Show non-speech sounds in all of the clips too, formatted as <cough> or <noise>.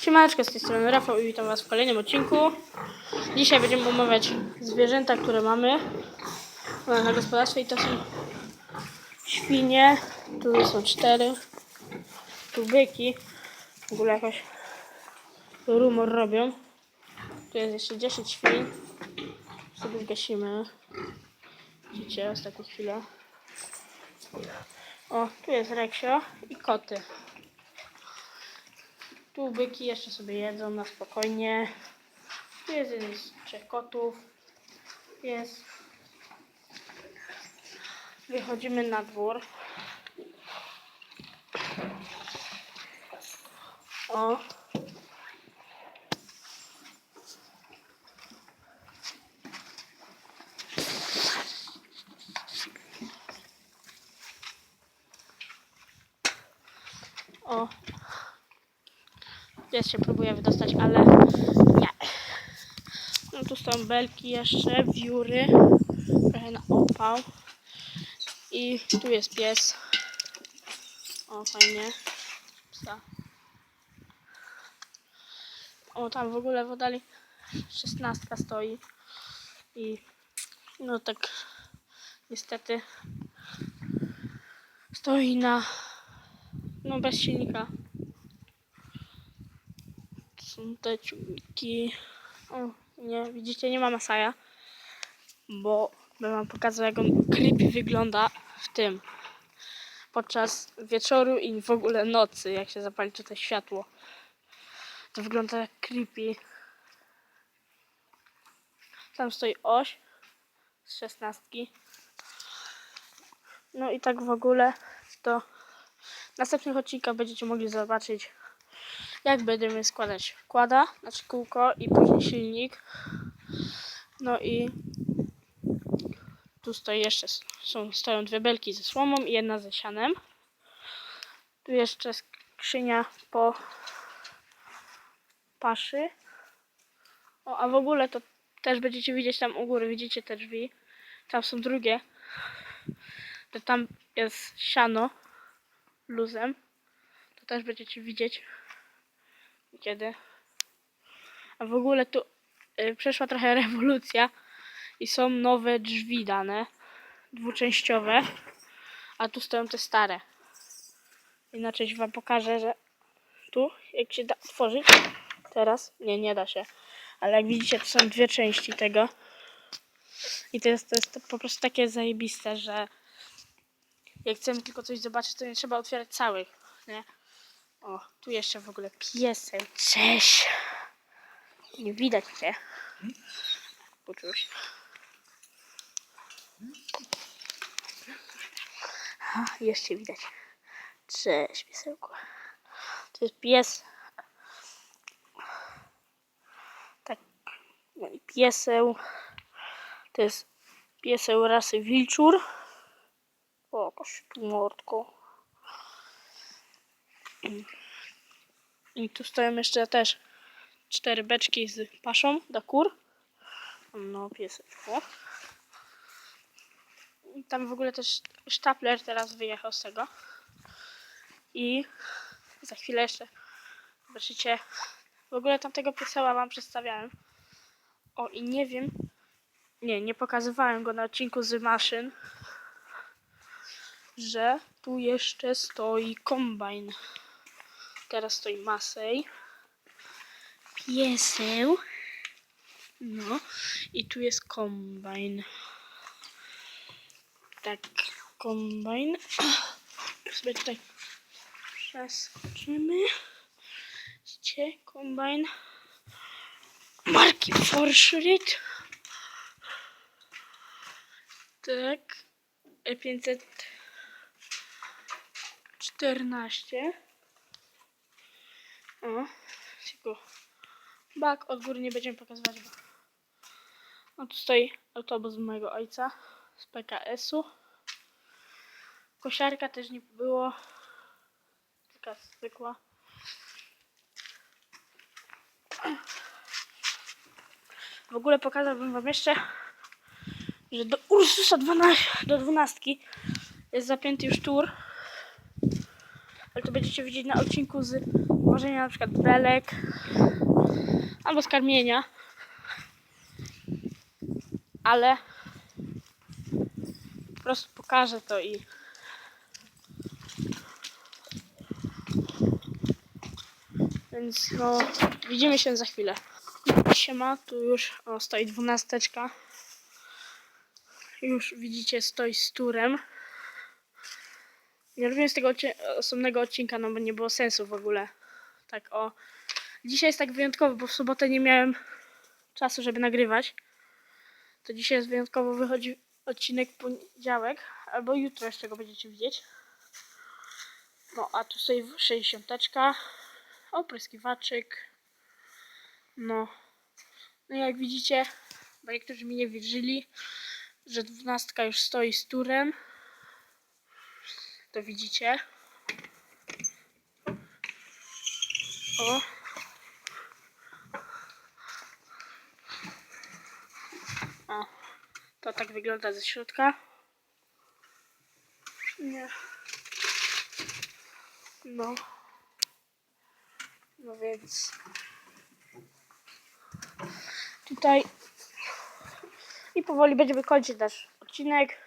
Siemaneczko, z tej strony Rafał i witam Was w kolejnym odcinku. Dzisiaj będziemy omawiać zwierzęta, które mamy na gospodarstwie i to są świnie, tu są cztery, tu byki, w ogóle jakoś rumor robią. Tu jest jeszcze 10 świń, sobie gasimy. Widzicie, ostatnie chwilę. O, tu jest Reksio i koty. Tu jeszcze sobie jedzą na spokojnie. Tu jest z trzech kotów. Jest. Wychodzimy na dwór. O. O. Pies się próbuje wydostać, ale nie. No tu są belki jeszcze, wióry, trochę na opał. I tu jest pies. O, fajnie. Psa. O, tam w ogóle w oddali szesnastka stoi. I no tak niestety stoi na no bez silnika są te ciągniki. O, nie, widzicie, nie ma Masaja, bo bym wam pokazał, jak on creepy wygląda w tym. Podczas wieczoru i w ogóle nocy, jak się zapali tutaj światło. To wygląda jak creepy. Tam stoi oś z szesnastki. No i tak w ogóle to następnych odcinkach będziecie mogli zobaczyć jak będziemy składać kłada, znaczy kółko i później silnik. No i tu stoi jeszcze, są, stoją dwie belki ze słomą i jedna ze sianem. Tu jeszcze skrzynia po paszy. O, a w ogóle to też będziecie widzieć tam u góry, widzicie te drzwi. Tam są drugie. To tam jest siano luzem. To też będziecie widzieć kiedy. A w ogóle tu y, przeszła trochę <laughs> rewolucja i są nowe drzwi dane, dwuczęściowe, a tu stoją te stare. Inaczej wam pokażę, że tu, jak się da otworzyć, teraz, nie, nie da się, ale jak widzicie, to są dwie części tego. I to jest, to jest po prostu takie zajebiste, że jak chcemy tylko coś zobaczyć, to nie trzeba otwierać całych, nie? O, tu jeszcze w ogóle piesek. Cześć. Nie widać cię. Poczułeś. A, jeszcze widać. Cześć, piesełku. To jest pies. Tak. No i pieseł. To jest pieseł rasy wilczur. O, koś tu mordko. I tu stoją jeszcze też cztery beczki z paszą do kur. No, pieseczko. I tam w ogóle też sztapler teraz wyjechał z tego. I za chwilę jeszcze zobaczycie. W ogóle tamtego pieseła wam przedstawiałem. O, i nie wiem. Nie, nie pokazywałem go na odcinku z maszyn. Że tu jeszcze stoi kombajn. Teraz stoi Masej. Pieseł. No. I tu jest kombajn. Tak, kombajn. <clears throat> Sobie tutaj przeskoczymy. Widzicie, kombajn. Marki Forschritt. Tak. E E514. O, tylko bak od góry nie będziemy pokazywać, bo no tu stoi autobus mojego ojca z PKS-u. Kosiarka też nie było, taka zwykła. W ogóle pokazałbym wam jeszcze, że do Ursusa 12, do 12 jest zapięty już tur. Ale to będziecie widzieć na odcinku z Wożenia na przykład belek albo skarmienia. Ale po prostu pokażę to i więc no widzimy się za chwilę. Siema, tu już o, stoi dwunasteczka. Już widzicie stoi z turem. Nie robiłem z tego osobnego odcinka, no bo nie było sensu w ogóle. Tak o. Dzisiaj jest tak wyjątkowo, bo w sobotę nie miałem czasu, żeby nagrywać. To dzisiaj jest wyjątkowo wychodzi odcinek poniedziałek, albo jutro jeszcze go będziecie widzieć. No, a tu stoi 60. Opryskiwaczyk. No. No jak widzicie, bo niektórzy mi nie wierzyli, że dwunastka już stoi z turem. To widzicie. O. O. To tak wygląda ze środka. Nie. No. No więc. Tutaj. I powoli będziemy kończyć nasz odcinek.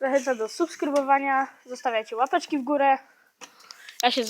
Zachęcam do subskrybowania. Zostawiajcie łapeczki w górę. Ja się